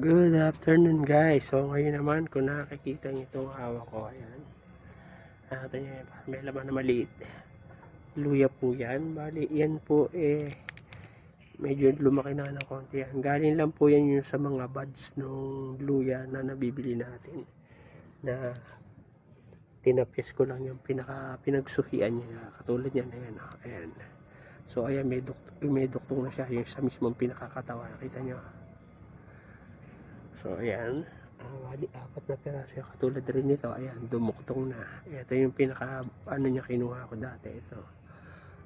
Good afternoon guys. So ngayon naman kung nakikita niyo itong hawak ko, ayan. Nakita niyo may laman na maliit. Luya po yan. Bali, yan po eh medyo lumaki na ng konti yan. Galing lang po yan yung sa mga buds ng luya na nabibili natin. Na tinapis ko lang yung pinaka pinagsuhian niya. Katulad yan, ayan. oh, ayan. So ayan, may, dukt may duktong na siya. Yung sa mismong pinakakatawan. Nakita niyo. So, ayan. Uh, wali, apat na piraso katulad rin nito. Ayan, dumuktong na. Ito yung pinaka, ano niya kinuha ko dati. Ito.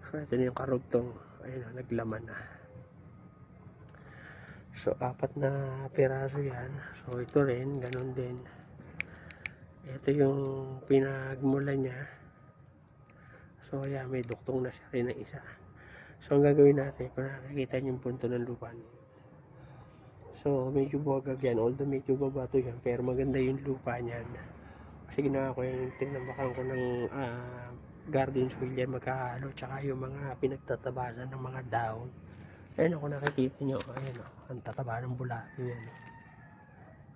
So, ito na yung karugtong. Ayan, oh, naglaman na. So, apat na piraso yan. So, ito rin, ganun din. Ito yung pinagmula niya. So, ayan, may duktong na siya rin na isa. So, ang gagawin natin, kung nakikita niyo yung punto ng lupa So, medyo buwagag yan. Although medyo babato yan. Pero maganda yung lupa niyan. Kasi ginawa ko yung tinambakan ko ng ah, garden soil yan. Magkahalo. Tsaka yung mga pinagtatabasan ng mga dahon. Ayan o, kung nakikita nyo. Ayan o. Ang tataba ng bulati yan.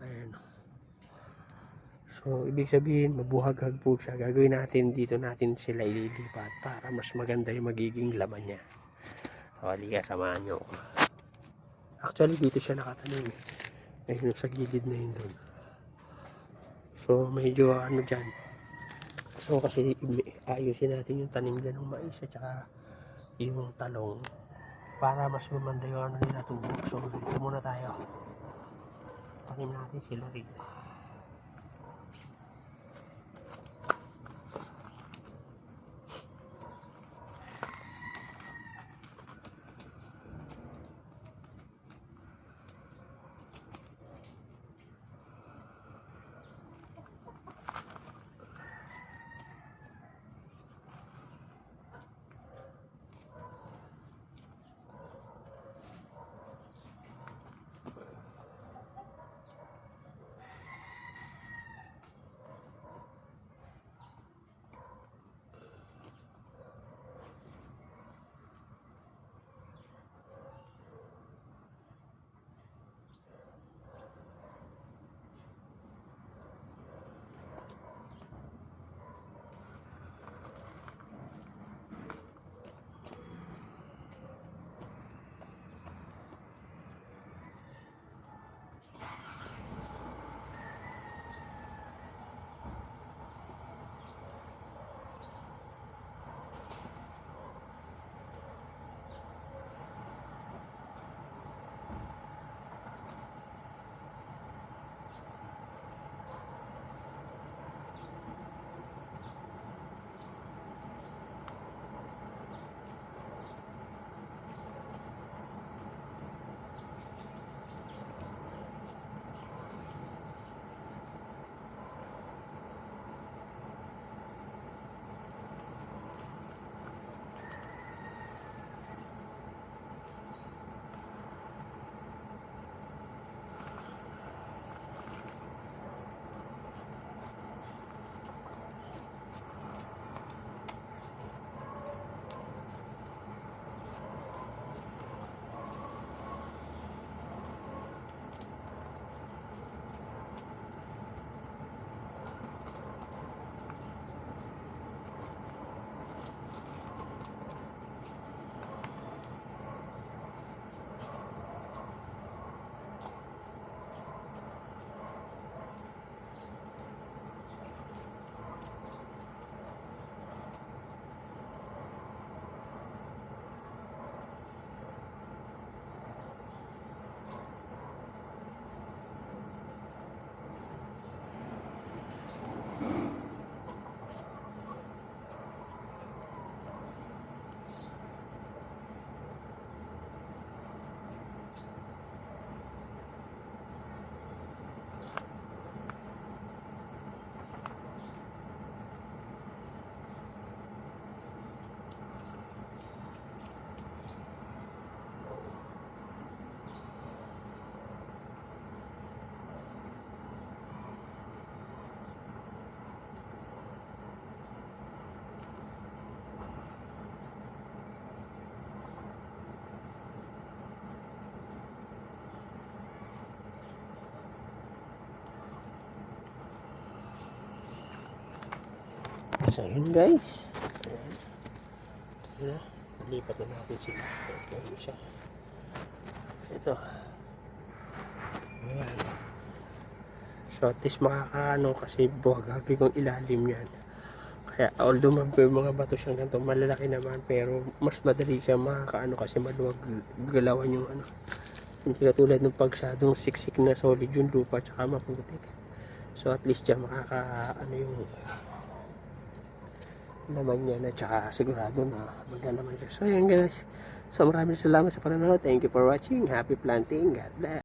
Ayan o. So, ibig sabihin, mabuhaghag po siya. Gagawin natin dito natin sila ililipat para mas maganda yung magiging laman niya. O, halika, samahan nyo ako. Actually, dito siya nakatanim eh. Ayun, sa gilid na yun doon. So, medyo ano dyan. So, kasi ayusin natin yung tanim dyan ng mais at saka yung talong para mas gumanda yung ano nila tubog. So, dito muna tayo. Tanim natin sila rito. So, yun guys. Ayan. Ayan. Lipat na natin sila. Ito siya. Ito. Ayan. So, at makakaano kasi buwagagi kong ilalim yan. Kaya, although man may mga bato siyang ganito, malalaki naman, pero mas madali siya makakaano kasi maluwag galawan yung ano. Hindi katulad ng pagsadong siksik na solid yung lupa tsaka maputik. So, at least siya makaka, ano yung naman niya na tsaka sigurado na maglalaman siya. So, yun guys. So, maraming salamat sa panonood. Thank you for watching. Happy planting. God bless.